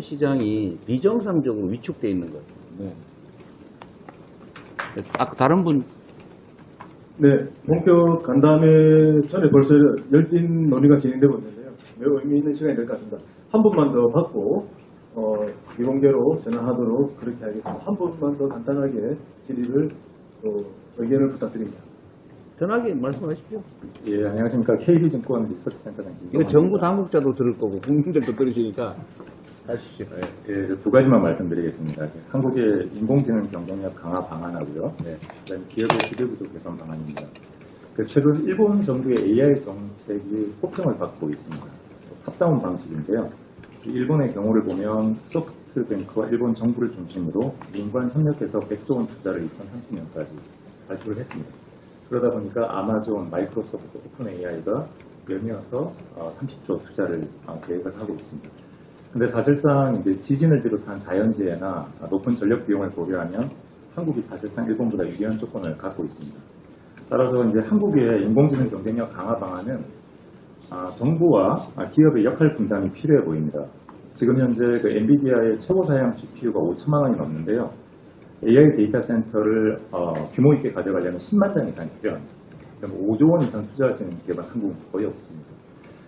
시장이 비정상적으로 위축돼 있는 거예요. 네. 아까 다른 분 네, 본격 간담회 전에 벌써 열띤 논의가 진행되고 있는데요. 매우 의미 있는 시간이 될 것 같습니다. 한 분만 더 받고 어, 비공개로 전환하도록 그렇게 하겠습니다. 한 분만 더 간단하게 질의를 또 의견을 부탁드립니다. 전하게 말씀하십시오. 예, 안녕하십니까. KB증권 리서치센터장 이거. 정부 당국자도 들을 거고 국민들도 들으시니까 하십시오. 예, 두 가지만 말씀드리겠습니다. 한국의 인공지능 경쟁력 강화 방안하고요. 네, 그다음에 기업의 지배 구조 개선 방안입니다. 그 최근 일본 정부의 AI 정책이 호평을 받고 있습니다. 탑다운 방식인데요. 이 일본의 경우를 보면 소프트뱅크와 일본 정부를 중심으로 민관 협력해서 100조 원 투자를 2030년까지 발표를 했습니다. 그러다 보니까 아마존, 마이크로소프트, 오픈 AI가 연이어서 30조 투자를 어, 계획을 하고 있습니다. 근데 사실상 이제 지진을 비롯한 자연재해나 높은 전력 비용을 고려하면 한국이 사실상 일본보다 유리한 조건을 갖고 있습니다. 따라서 이제 한국의 인공지능 경쟁력 강화 방안은 아, 정부와 아, 기업의 역할 분담이 필요해 보입니다. 지금 현재 그 엔비디아의 최고 사양 GPU가 5천만 원이 넘는데요. AI 데이터 센터를 어, 규모 있게 가져가려면 10만 장 이상이 필요합니다. 그럼 5조 원 이상 투자할 수 있는 기업은 한국은 거의 없습니다.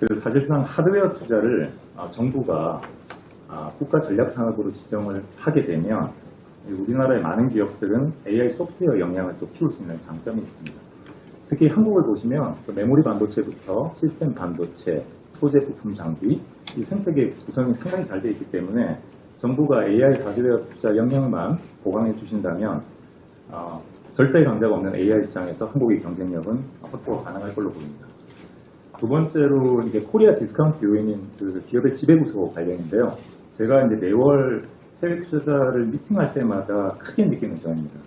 그래서 사실상 하드웨어 투자를 아, 정부가 아, 국가 전략 산업으로 지정을 하게 되면 이 우리나라의 많은 기업들은 AI 소프트웨어 역량을 또 키울 수 있는 장점이 있습니다. 특히 한국을 보시면 그 메모리 반도체부터 시스템 반도체, 소재 부품 장비 이 생태계 구성이 상당히 잘 되어 있기 때문에 정부가 AI 하드웨어 투자 역량만 보강해 주신다면 어, 절대 강자가 없는 AI 시장에서 한국의 경쟁력은 확보가 가능할 걸로 보입니다. 두 번째로 이제 코리아 디스카운트 요인인 그 기업의 지배구조 관련인데요. 제가 이제 매월 해외 투자자를 미팅할 때마다 크게 느끼는 점입니다.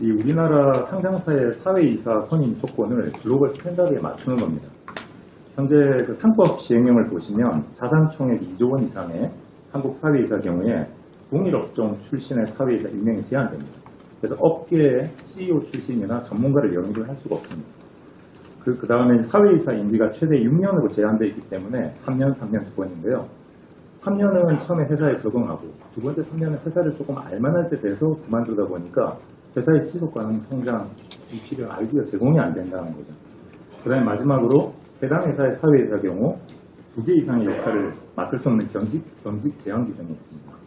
이 우리나라 상장사의 사회이사 선임 조건을 글로벌 스탠다드에 맞추는 겁니다. 현재 그 상법 시행령을 보시면 자산 총액 2조 원 이상의 한국 사회이사 경우에 동일 업종 출신의 사회이사 1명이 제한됩니다. 그래서 업계의 CEO 출신이나 전문가를 영입을 할 수가 없습니다. 그, 그 다음에 사회이사 임기가 최대 6년으로 제한되어 있기 때문에 3년, 3년 두 번인데요. 3년은 처음에 회사에 적응하고 두 번째 3년은 회사를 조금 알만할 때 돼서 그만두다 보니까 회사의 지속 가능 성장이 필요한 아이디어 제공이 안 된다는 거죠. 그 다음에 마지막으로 해당 회사의 사회이사 경우 두 개 이상의 역할을 맡을 수 없는 경직, 경직 제한 규정이 있습니다.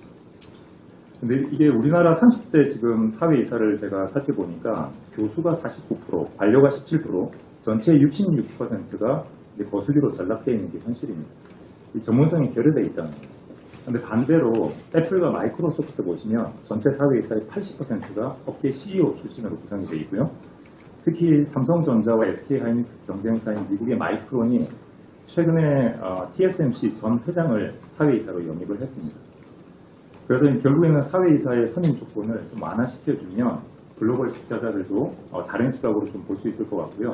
근데 이게 우리나라 30대 지금 사회 이사를 제가 살펴보니까 교수가 49%, 관료가 17%, 전체의 66%가 거수기로 전락되어 있는 게 현실입니다. 이 전문성이 결여되어 있다는 거예요. 근데 반대로 애플과 마이크로소프트 보시면 전체 사회 이사의 80%가 업계 CEO 출신으로 구성이 되어 있고요. 특히 삼성전자와 SK하이닉스 경쟁사인 미국의 마이크론이 최근에 어, TSMC 전 회장을 사회이사로 영입을 했습니다. 그래서 결국에는 사회이사의 선임 조건을 좀 완화시켜주면 글로벌 투자자들도 어, 다른 시각으로 좀 볼 수 있을 것 같고요.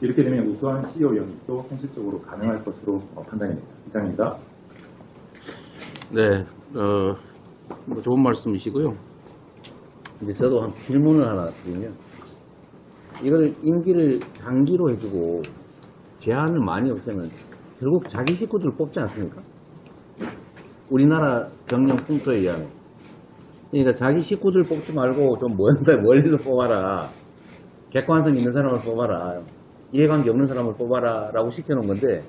이렇게 되면 우수한 CEO 영입도 현실적으로 가능할 것으로 어, 판단이 됩니다. 이상입니다. 네, 어, 뭐 좋은 말씀이시고요. 근데 저도 한 질문을 하나 드리면, 이걸 임기를 장기로 해주고 제한을 많이 없애면 결국 자기 식구들을 뽑지 않습니까? 우리나라 경영 풍토에 의하면. 그러니까 자기 식구들 뽑지 말고 좀먼 사람 멀리서 뽑아라. 객관성 있는 사람을 뽑아라. 이해관계 없는 사람을 뽑아라. 라고 시켜놓은 건데,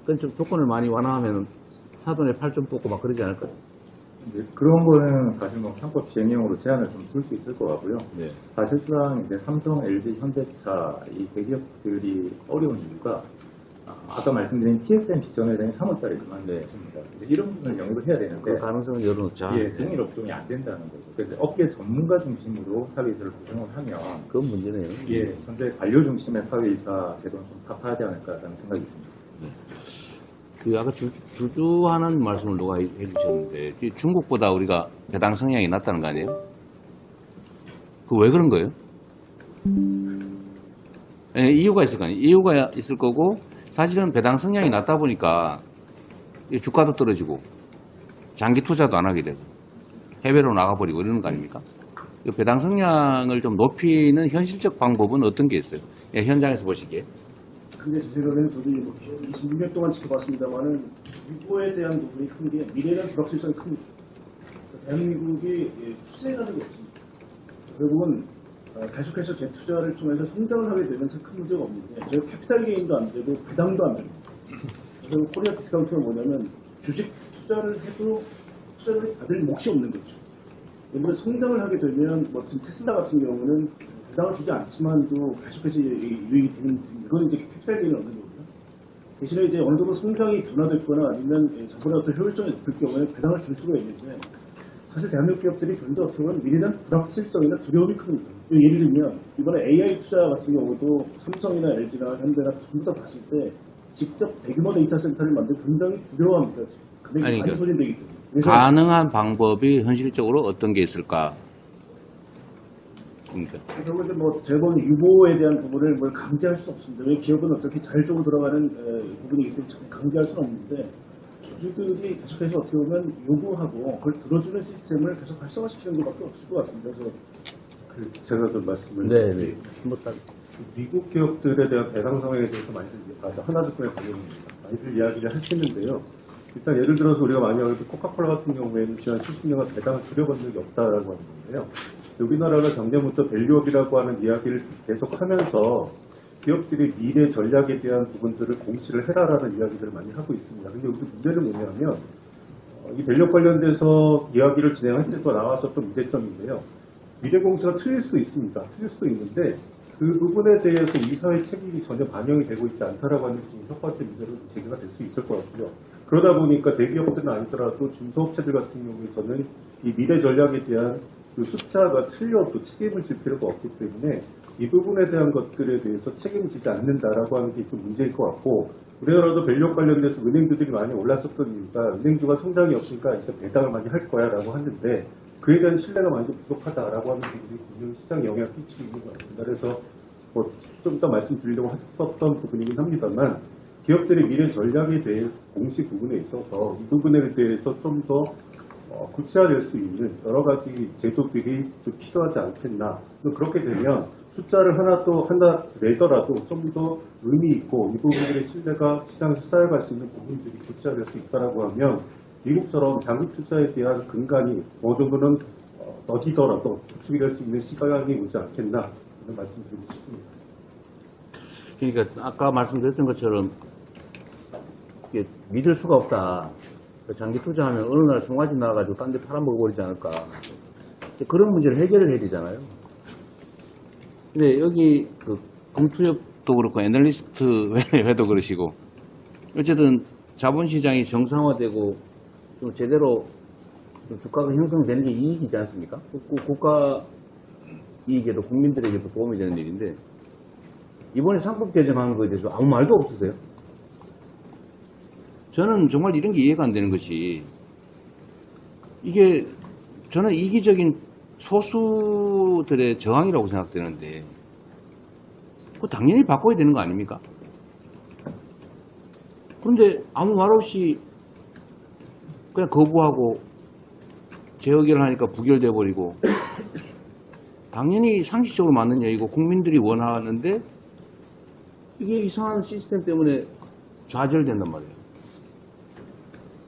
그건 좀 조건을 많이 완화하면 사돈에 팔 좀 뽑고 막 그러지 않을까요? 이제 그런 거는 사실 뭐 상법 시행령으로 제한을 좀 둘 수 있을 것 같고요. 네. 사실상 이제 삼성, LG, 현대차 이 대기업들이 어려운 이유가 아, 아까 말씀드린 TSMC 전에 대한 3월달에 그만뒀습니다. 이제 이런 분을 영입을 해야 되는데 그 가능성을 열어놓자. 예, 동일 업종이 안 된다는 거죠. 그래서 업계 전문가 중심으로 사회이사를 구성을 하면 그건 문제네요. 예, 현재 관료 중심의 사회이사 제도는 좀 답하지 않을까라는 생각이 듭니다. 그 아까 주, 주주하는 말씀을 누가 해- 해주셨는데 이 중국보다 우리가 배당 성향이 낮다는 거 아니에요? 그 왜 그런 거예요? 예, 이유가 있을 거 아니에요. 이유가 있을 거고 사실은 배당 성향이 낮다 보니까 이 주가도 떨어지고 장기 투자도 안 하게 되고 해외로 나가버리고 이러는 거 아닙니까? 이 배당 성향을 좀 높이는 현실적 방법은 어떤 게 있어요? 예, 현장에서 보시기에. 근데 제 생각에는 저도 뭐 26년 동안 지켜봤습니다만은 유보에 대한 부분이 큰 게 미래는 불확실성이 큽니다. 대한민국이 예, 추세라는 게 없습니다. 결국은 어, 계속해서 재투자를 통해서 성장을 하게 되면서 큰 문제가 없는데 저희 캐피탈 게인도 안 되고 배당도 안 됩니다. 그래서 코리아 디스카운트가 뭐냐면 주식 투자를 해도 투자를 받을 몫이 없는 거죠. 이번에 성장을 하게 되면 뭐 지금 테슬라 같은 경우는 배당을 주지 않지만도 계속해서 유익이 되는 이거는 이제 캐피탈 게인이 없는 거고요. 대신에 이제 어느 정도 성장이 둔화됐거나 아니면 예, 저번에 어떤 효율성이 높을 경우에 배당을 줄 수가 있는데 사실 대한민국 기업들이 좀더 어떻게 보면 대한 불확실성이나 두려움이 큽니다. 예를 들면 이번에 AI 투자 같은 경우도 삼성이나 LG나 현대나 전부 다 봤을 때 직접 대규모 데이터 센터를 만들고 굉장히 두려워합니다. 아니, 그- 소진되기 때문에. 가능한 방법이 현실적으로 어떤 게 있을까? 그러니까 결국 이제 뭐 재본 유보에 대한 부분을 뭘 강제할 수 없습니다. 왜 기업은 어떻게 자율적으로 에, 부분이기 때문에 참 강제할 수는 없는데 주주들이 계속해서 어떻게 보면 요구하고 그걸 들어주는 시스템을 계속 활성화시키는 것밖에 없을 것 같습니다. 그래서 그 제가 좀 말씀을 네, 네. 딱 미국 기업들에 대한 배당 성향에 대해서 많이들 아, 하나주권의 관련입니다. 많이들 이야기를 하시는데요. 일단 예를 들어서 우리가 많이 알고 있는 코카콜라 같은 경우에는 지난 70년간 배당을 줄여본 적이 없다라고 하는 건데요. 우리나라가 작년부터 밸류업이라고 하는 이야기를 계속 하면서 기업들이 미래 전략에 대한 부분들을 공시를 해라라는 이야기들을 많이 하고 있습니다. 근데 여기 문제는 뭐냐면 어, 이 밸류업 관련돼서 이야기를 진행할 때도 나왔었던 문제점인데요. 미래 공시가 틀릴 수도 있습니다. 틀릴 수도 있는데 그 부분에 대해서 이사회 책임이 전혀 반영이 되고 있지 않다라고 하는 게 지금 첫 번째 문제로 제기가 될 수 있을 것 같고요. 그러다 보니까 대기업들은 아니더라도 중소업체들 같은 경우에서는 이 미래 전략에 대한 그 숫자가 틀려도 책임을 질 필요가 없기 때문에 이 부분에 대한 것들에 대해서 책임지지 않는다라고 하는 게 좀 문제일 것 같고 우리나라도 밸류 관련돼서 은행주들이 많이 올랐었던 이유가 은행주가 성장이 없으니까 이제 배당을 많이 할 거야 라고 하는데 그에 대한 신뢰가 많이 좀 부족하다라고 하는 부분이 분명히 시장에 영향을 끼치고 있는 것 같습니다. 그래서 뭐 좀 이따 말씀드리려고 했었던 부분이긴 합니다만 기업들의 미래 전략에 대해 공식 부분에 있어서 이 부분에 대해서 좀더 어, 구체화될 수 있는 여러 가지 제도들이 좀 필요하지 않겠나. 또 그렇게 되면 숫자를 하나 또 하나 내더라도 좀 더 의미 있고 이 부분들의 신뢰가 시장에서 쌓여갈 수 있는 부분들이 구체화될 수 있다라고 하면 미국처럼 장기 투자에 대한 근간이 어느 정도는 어, 더디더라도 구축이 될 수 있는 시간이 오지 않겠나 이런 말씀드리고 싶습니다. 그러니까 아까 말씀드렸던 것처럼 믿을 수가 없다. 그 장기 투자하면 어느 날 송아지 나와가지고 딴 데 팔아먹어버리지 않을까. 그런 문제를 해결을 해야 되잖아요. 근데 여기 그 공투협도 그렇고 애널리스트 회도 그러시고 어쨌든 자본시장이 정상화되고 좀 제대로 좀 주가가 형성되는 게 이익이지 않습니까? 그 국가 이익에도 국민들에게도 도움이 되는 일인데 이번에 상법 개정한 거에 대해서 아무 말도 없으세요? 저는 정말 이런 게 이해가 안 되는 것이 이게 저는 이기적인 소수들의 저항이라고 생각되는데 그 당연히 바꿔야 되는 거 아닙니까? 그런데 아무 말 없이 그냥 거부하고 재의결을 하니까 부결돼 버리고 당연히 상식적으로 맞는 얘기고 국민들이 원하는데 이게 이상한 시스템 때문에 좌절된단 말이에요.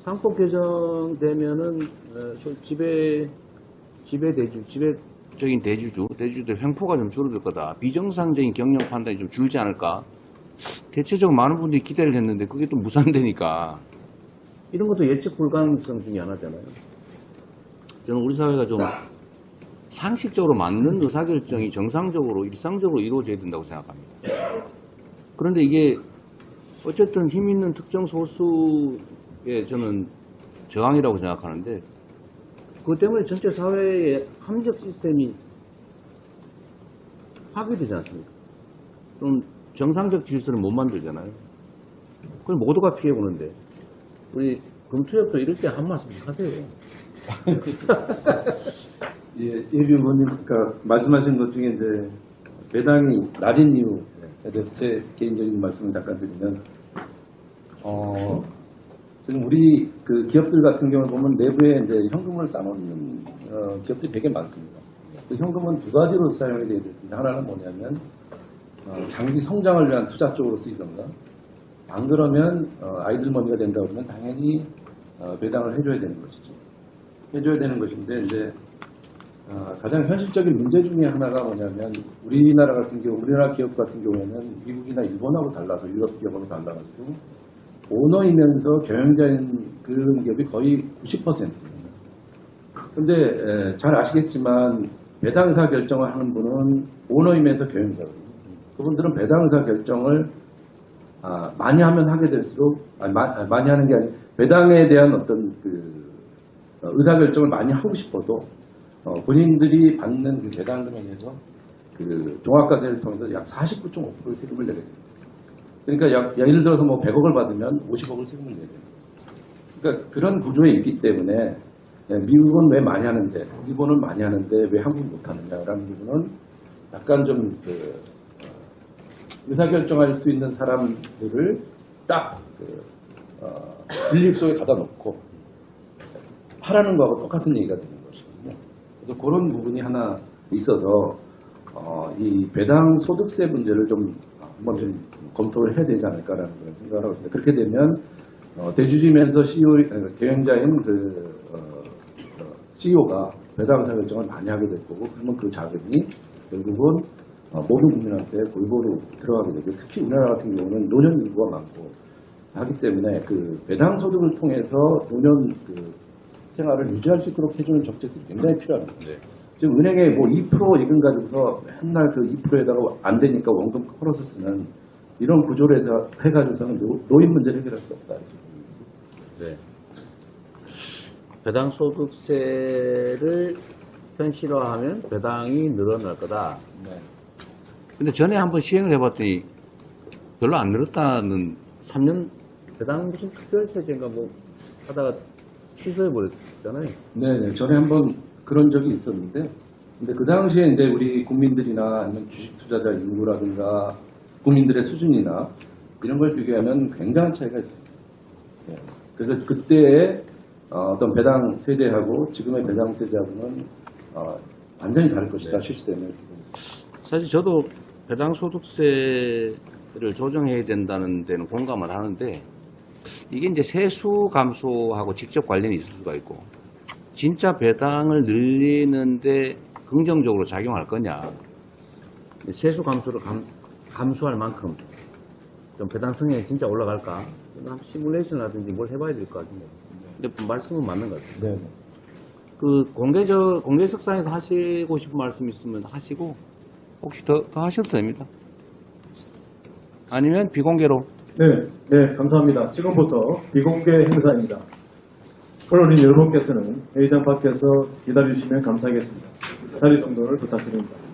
상법 개정되면은 어, 좀 지배 지배 대주 지배적인 대주주 대주주들 횡포가 좀 줄어들 거다. 비정상적인 경영 판단이 좀 줄지 않을까. 대체적으로 많은 분들이 기대를 했는데 그게 또 무산되니까 이런 것도 예측 불가능성 중에 하나잖아요. 저는 우리 사회가 좀 상식적으로 맞는 의사결정이 정상적으로 일상적으로 이루어져야 된다고 생각합니다. 그런데 이게 어쨌든 힘 있는 특정 소수의 저는 저항이라고 생각하는데 그것 때문에 전체 사회의 합리적 시스템이 파괴되지 않습니까? 좀 정상적 질서를 못 만들잖아요. 그걸 모두가 피해 보는데 우리 금투협도 이럴 때 한 말씀씩 하세요. 예, 예비 의원님, 그러니까 말씀하신 것 중에 이제 배당이 낮은 이유에 대해서 제 개인적인 말씀을 잠깐 드리면, 어, 지금 우리 그 기업들 같은 경우 보면 내부에 이제 현금을 쌓아놓는 어, 기업들이 되게 많습니다. 그 현금은 두 가지로 사용이 되어 있습니다. 하나는 뭐냐면, 어, 장기 성장을 위한 투자 쪽으로 쓰이던가 안 그러면 어, 아이들 머니가 된다 그러면 당연히 어, 배당을 해줘야 되는 것이죠. 해줘야 되는 것인데 이제 어, 가장 현실적인 문제 중에 하나가 뭐냐면 우리나라 같은 경우 우리나라 기업 같은 경우에는 미국이나 일본하고 달라서 유럽 기업하고 달라가지고 오너이면서 경영자인 그 기업이 거의 90%입니다. 근데 에, 잘 아시겠지만 배당사 결정을 하는 분은 오너이면서 경영자거든요. 그분들은 배당사 결정을 아, 많이 하면 하게 될수록 아니, 마- 아니, 많이 하는 게 아니라 배당에 대한 어떤 그 어, 의사결정을 많이 하고 싶어도 어, 본인들이 받는 그 배당금액에서 그 종합과세를 통해서 약 49.5%의 세금을 내게 됩니다. 그러니까 약, 예를 들어서 뭐 100억을 받으면 50억을 세금을 내게 됩니다. 그러니까 그런 구조에 있기 때문에 예, 미국은 왜 많이 하는데 일본은 많이 하는데 왜 한국은 못하느냐라는 부분은 약간 좀그 어, 의사결정할 수 있는 사람들을 딱 그, 어, 빌립 속에 가다 놓고 하라는 거하고 똑같은 얘기가 되는 것이거든요. 그래서 그런 부분이 하나 있어서 어, 이 배당 소득세 문제를 좀 한번 좀 검토를 해야 되지 않을까라는 그런 생각을 하고 있습니다. 그렇게 되면 어, 대주주면서 CEO, 아니, 경영자인 그 어, 어, CEO가 배당사 결정을 많이 하게 될 거고 그러면 그 자금이 결국은 어, 모든 국민한테 골고루 들어가게 되고 특히 우리나라 같은 경우는 노년 인구가 많고 하기 때문에 그 배당 소득을 통해서 노년 그 생활을 유지할 수 있도록 해주는 정책들이 굉장히 필요합니다. 지금 은행에 뭐 2% 이금 가지고서 맨날 그 2%에다가 안 되니까 원금 풀어서 쓰는 이런 구조를 해서 해가지고서는 노- 노인 문제를 해결할 수 없다. 네. 배당 소득세를 현실화하면 배당이 늘어날 거다. 네. 근데 전에 한번 시행을 해봤더니 별로 안 늘었다는 3년 배당 무슨 특별 세제인가 뭐 하다가 취소해버렸잖아요. 네 네. 전에 한번 그런 적이 있었는데, 근데 그 당시에 이제 우리 국민들이나 아니면 주식 투자자 인구라든가 국민들의 수준이나 이런 걸 비교하면 굉장한 차이가 있습니다. 예. 그래서 그때의 어, 어떤 배당 세대하고 지금의 배당 세대하고는 어, 완전히 다를 것이다 실시되면 사실 저도 배당 소득세를 조정해야 된다는 데는 공감을 하는데 이게 이제 세수 감소하고 직접 관련이 있을 수가 있고 진짜 배당을 늘리는데 긍정적으로 작용할 거냐 세수 감소를 감, 감수할 만큼 좀 배당 성향이 진짜 올라갈까 한 시뮬레이션 하든지 뭘 해봐야 될 것 같은데 근데 말씀은 맞는 것 같아요 네. 그 공개적 공개석상에서 하시고 싶은 말씀 있으면 하시고 혹시 더, 더 하셔도 됩니다. 아니면 비공개로 네, 네, 감사합니다. 지금부터 비공개 행사입니다. 언론인 여러분께서는 회의장 밖에서 기다려주시면 감사하겠습니다. 자리 정도를 부탁드립니다.